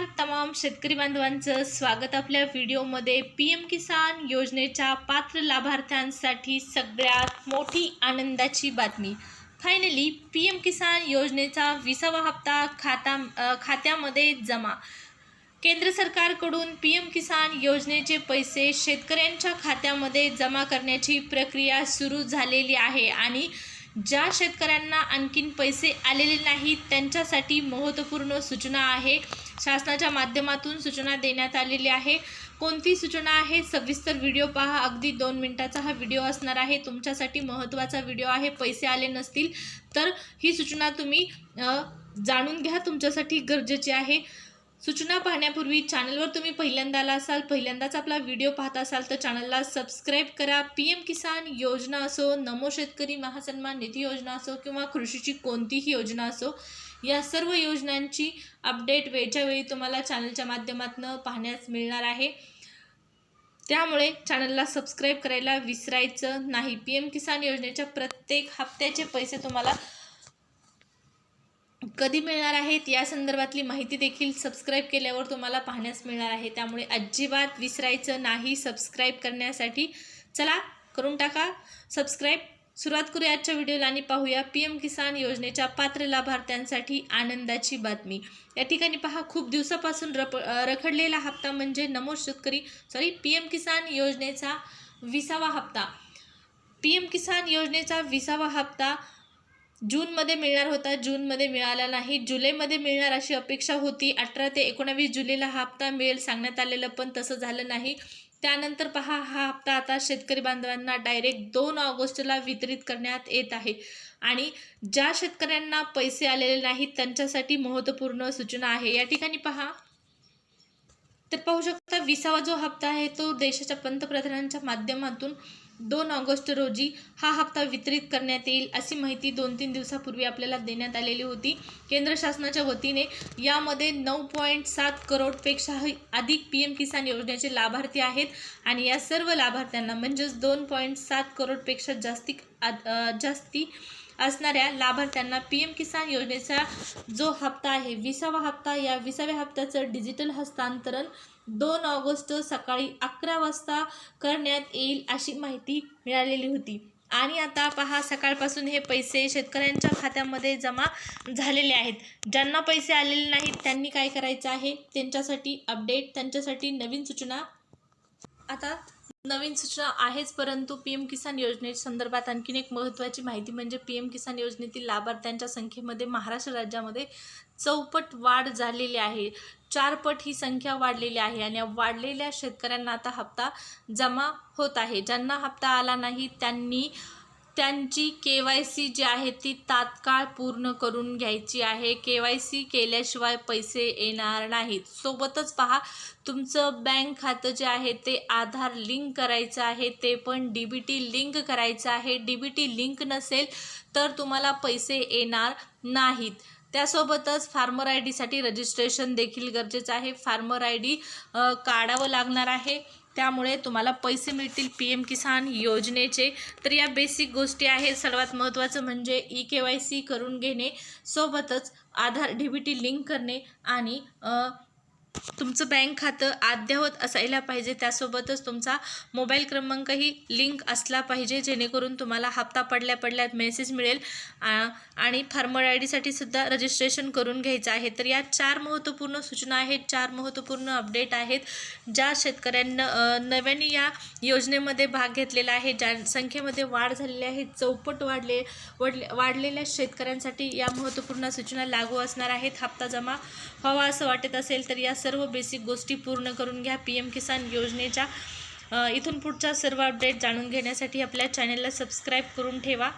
नमस्कार. तमाम शेतकरी बांधवांचं स्वागत आपल्या व्हिडिओमध्ये. पी एम किसान योजनेच्या पात्र लाभार्थ्यांसाठी सगळ्यात मोठी आनंदाची बातमी. फायनली पी एम किसान योजनेचा विसावा हप्ता खाता खात्यामध्ये जमा. केंद्र सरकारकडून पी एम किसान योजनेचे पैसे शेतकऱ्यांच्या खात्यामध्ये जमा करण्याची प्रक्रिया सुरू झालेली आहे आणि ज्या शेतकऱ्यांना आणखीन पैसे आलेले नाहीत त्यांच्यासाठी महत्त्वपूर्ण सूचना आहे. शासनाच्या माध्यमातून सूचना देण्यात आलेली आहे. कोणती सूचना आहे? सविस्तर व्हिडिओ पहा. अगदी दोन मिनटाचा हा व्हिडिओ असणार आहे. तुमच्यासाठी महत्त्वाचा व्हिडिओ आहे. पैसे आले नसतील तर ही सूचना तुम्ही जाणून घ्या. तुमच्यासाठी गरजेची आहे. सूचना पाहण्यापूर्वी चॅनलवर तुम्ही पहिल्यांदा आला असाल पहिल्यांदाच आपला व्हिडिओ पाहत असाल तर चॅनलला सबस्क्राईब करा. पी एम किसान योजना असो नमो शेतकरी महासन्मान निधी योजना असो किंवा कृषीची कोणतीही योजना असो या सर्व योजनांची अपडेट वेळच्या वेळी तुम्हाला चॅनलच्या माध्यमातून पाहण्यास मिळणार आहे. त्यामुळे चॅनलला सबस्क्राईब करायला विसरायचं नाही. पी एम किसान योजनेच्या प्रत्येक हप्त्याचे पैसे तुम्हाला कधी मिळणार आहेत या संदर्भातली माहिती देखील सबस्क्राईब केल्यावर तुम्हाला पाहण्यास मिळणार आहे. त्यामुळे अजिबात विसरायचं नाही. सबस्क्राईब करण्यासाठी चला करून टाका. सबस्क्राईब सुरुवात करूया आजच्या व्हिडिओला आणि पाहूया पी एम किसान योजनेच्या पात्र लाभार्थ्यांसाठी आनंदाची बातमी. या ठिकाणी पहा खूप दिवसापासून रप रखडलेला हप्ता म्हणजे नमो शेतकरी सॉरी पी एम किसान योजनेचा विसावा हप्ता. पी एम किसान योजनेचा विसावा हप्ता जूनमध्ये मिळणार होता जूनमध्ये मिळाला नाही. जुलैमध्ये मिळणार अशी अपेक्षा होती. अठरा ते एकोणावीस जुलैला हा हप्ता मिळेल सांगण्यात आलेलं पण तसं झालं नाही. त्यानंतर पहा हा हप्ता आता शेतकरी बांधवांना डायरेक्ट दोन ऑगस्टला वितरित करण्यात येत आहे. आणि ज्या शेतकऱ्यांना पैसे आलेले नाहीत त्यांच्यासाठी महत्त्वपूर्ण सूचना आहे. या ठिकाणी पहा. तर पाहू शकता विसावा जो हप्ता आहे तो देशाच्या पंतप्रधानांच्या माध्यमातून दोन ऑगस्ट रोजी हा हप्ता वितरित करण्यात येईल अशी माहिती दोन तीन दिवसापूर्वी आपल्याला देण्यात आलेली होती. केंद्र शासनाच्या वतीने यामध्ये नऊ पॉईंट सात करोडपेक्षाही अधिक पी एम किसान योजनेचे लाभार्थी आहेत आणि या सर्व लाभार्थ्यांना म्हणजेच दोन पॉईंट सात करोडपेक्षा जास्ती आद- जास्ती असणाऱ्या लाभार्थ्यांना पी एम किसान योजनेचा जो हप्ता आहे विसावा हप्ता या विसाव्या हप्त्याचं डिजिटल हस्तांतरण दोन ऑगस्ट सकाळी अकरा वाजता करण्यात येईल अशी माहिती मिळालेली होती. आणि आता पहा सकाळपासून हे पैसे शेतकऱ्यांच्या खात्यामध्ये जमा झालेले आहेत. ज्यांना पैसे आलेले नाहीत त्यांनी काय करायचं आहे? त्यांच्यासाठी अपडेट त्यांच्यासाठी नवीन सूचना. आता नवीन सूचना आहेच परंतु पी एम किसान योजनेच्या संदर्भात आणखीन एक महत्त्वाची माहिती म्हणजे पी एम किसान योजनेतील लाभार्थ्यांच्या संख्येमध्ये महाराष्ट्र राज्यामध्ये चौपट वाढ झालेली आहे. चारपट ही संख्या वाढलेली आहे आणि वाढलेल्या शेतकऱ्यांना आता हप्ता जमा होत आहे. ज्यांना हप्ता आला नाही त्यांनी त्यांची के वाय सी जी आहे ती तात्काळ पूर्ण करून घ्यायची आहे. के वाय सी केल्याशिवाय पैसे येणार नाहीत. सोबतच पहा तुमचं बँक खातं जे आहे ते आधार लिंक करायचं आहे. ते पण डी बी टी लिंक करायचं आहे. डी बी टी लिंक नसेल तर तुम्हाला पैसे येणार नाहीत. त्यासोबतच फार्मर आय डीसाठी रजिस्ट्रेशन देखील गरजेचं आहे. फार्मर आय डी काढावं लागणार आहे. त्यामुळे तुम्हाला पैसे मिळतील पी एम किसान योजनेचे. तर या बेसिक गोष्टी आहेत. सर्वात महत्त्वाचं म्हणजे ई के वाय सी करून घेणे सोबतच Aadhaar D B T link करणे आणि तुमचं बँक खातं अद्ययावत असायला पाहिजे. त्यासोबतच तुमचा मोबाईल क्रमांकही लिंक असला पाहिजे जेणेकरून तुम्हाला हप्ता पडल्या पडल्यात मेसेज मिळेल. आणि फार्मर आय डीसाठी सुद्धा रजिस्ट्रेशन करून घ्यायचं आहे. तर या चार महत्त्वपूर्ण सूचना आहेत. चार महत्त्वपूर्ण अपडेट आहेत ज्या शेतकऱ्यांना नव्याने या योजनेमध्ये भाग घेतलेला आहे. ज्या संख्येमध्ये वाढ झालेली आहे चौपट वाढले वाढले वाढलेल्या शेतकऱ्यांसाठी या महत्त्वपूर्ण सूचना लागू असणार आहेत. हप्ता जमा व्हावा असं वाटत असेल तर या सर्व बेसिक गोष्टी पूर्ण करून घ्या. पी एम किसान योजनेच्या इथून पुढच्या सर्व अपडेट जाणून घेण्यासाठी आपल्या चॅनलला सबस्क्राईब करून ठेवा.